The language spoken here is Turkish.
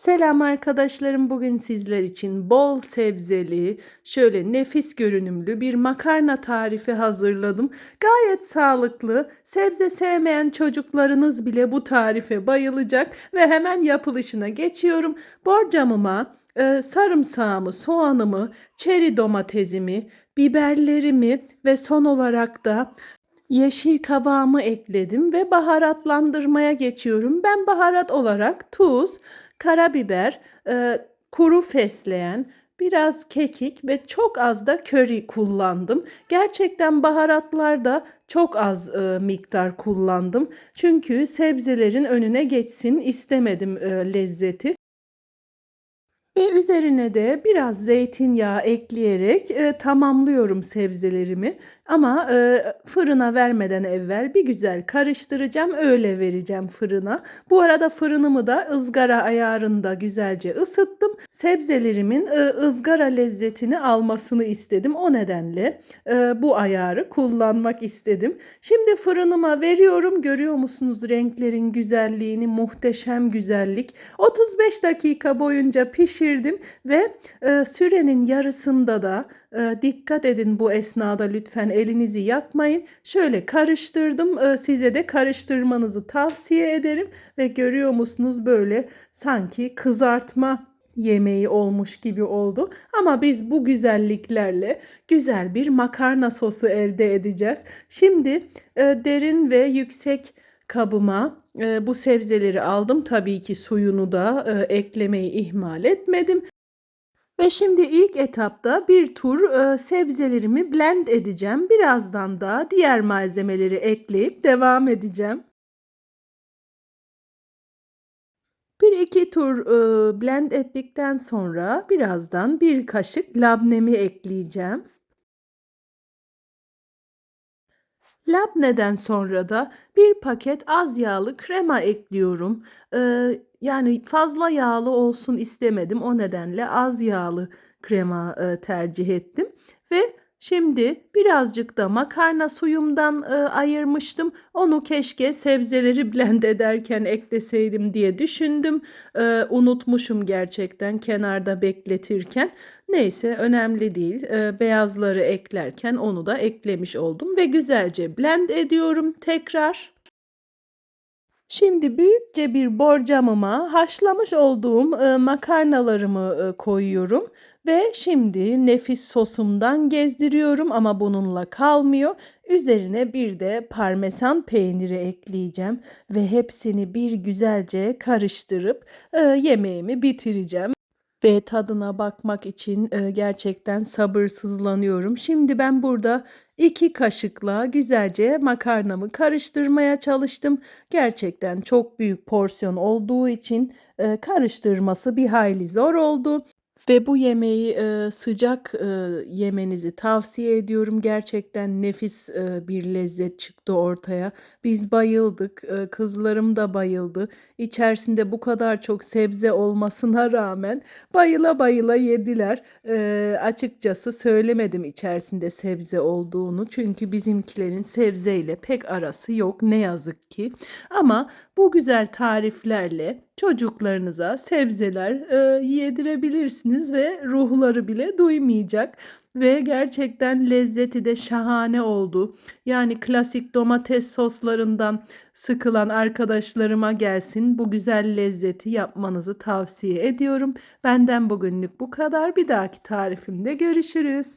Selam arkadaşlarım. Bugün sizler için bol sebzeli, şöyle nefis görünümlü bir makarna tarifi hazırladım. Gayet sağlıklı. Sebze sevmeyen çocuklarınız bile bu tarife bayılacak ve hemen yapılışına geçiyorum. Borcamıma e, sarımsağımı, soğanımı, çeri domatesimi, biberlerimi ve son olarak da yeşil kabağımı ekledim ve baharatlandırmaya geçiyorum. Ben baharat olarak tuz, karabiber, e, kuru fesleğen, biraz kekik ve çok az da köri kullandım. Gerçekten baharatlarda çok az e, miktar kullandım. Çünkü sebzelerin önüne geçsin istemedim e, lezzeti. Ve üzerine de biraz zeytinyağı ekleyerek e, tamamlıyorum sebzelerimi. Ama e, fırına vermeden evvel bir güzel karıştıracağım. Öyle vereceğim fırına. Bu arada fırınımı da ızgara ayarında güzelce ısıttım. Sebzelerimin e, ızgara lezzetini almasını istedim. O nedenle e, bu ayarı kullanmak istedim. Şimdi fırınıma veriyorum. Görüyor musunuz renklerin güzelliğini? Muhteşem güzellik. 35 dakika boyunca pişirdim ve e, sürenin yarısında da e, dikkat edin bu esnada lütfen elinizi yakmayın. Şöyle karıştırdım. E, size de karıştırmanızı tavsiye ederim ve görüyor musunuz böyle sanki kızartma yemeği olmuş gibi oldu. Ama biz bu güzelliklerle güzel bir makarna sosu elde edeceğiz. Şimdi e, derin ve yüksek kabıma e, bu sebzeleri aldım. Tabii ki suyunu da e, eklemeyi ihmal etmedim. Ve şimdi ilk etapta bir tur e, sebzelerimi blend edeceğim. Birazdan da diğer malzemeleri ekleyip devam edeceğim. Bir iki tur e, blend ettikten sonra birazdan bir kaşık labnemi ekleyeceğim. Labneden sonra da bir paket az yağlı krema ekliyorum. Ee, yani fazla yağlı olsun istemedim. O nedenle az yağlı krema e, tercih ettim. Ve şimdi birazcık da makarna suyumdan e, ayırmıştım. Onu keşke sebzeleri blend ederken ekleseydim diye düşündüm. E, unutmuşum gerçekten kenarda bekletirken. Neyse önemli değil. E, beyazları eklerken onu da eklemiş oldum ve güzelce blend ediyorum tekrar. Şimdi büyükçe bir borcamıma haşlamış olduğum e, makarnalarımı e, koyuyorum ve şimdi nefis sosumdan gezdiriyorum ama bununla kalmıyor. Üzerine bir de parmesan peyniri ekleyeceğim ve hepsini bir güzelce karıştırıp e, yemeğimi bitireceğim ve tadına bakmak için gerçekten sabırsızlanıyorum. Şimdi ben burada iki kaşıkla güzelce makarnamı karıştırmaya çalıştım. Gerçekten çok büyük porsiyon olduğu için e, karıştırması bir hayli zor oldu. Ve bu yemeği e, sıcak e, yemenizi tavsiye ediyorum. Gerçekten nefis e, bir lezzet çıktı ortaya. Biz bayıldık, e, kızlarım da bayıldı. İçerisinde bu kadar çok sebze olmasına rağmen bayıla bayıla yediler. E, açıkçası söylemedim içerisinde sebze olduğunu. Çünkü bizimkilerin sebzeyle pek arası yok ne yazık ki. Ama bu güzel tariflerle çocuklarınıza sebzeler e, yedirebilirsiniz ve ruhları bile duymayacak ve gerçekten lezzeti de şahane oldu. Yani klasik domates soslarından sıkılan arkadaşlarıma gelsin bu güzel lezzeti yapmanızı tavsiye ediyorum. Benden bugünlük bu kadar. Bir dahaki tarifimde görüşürüz.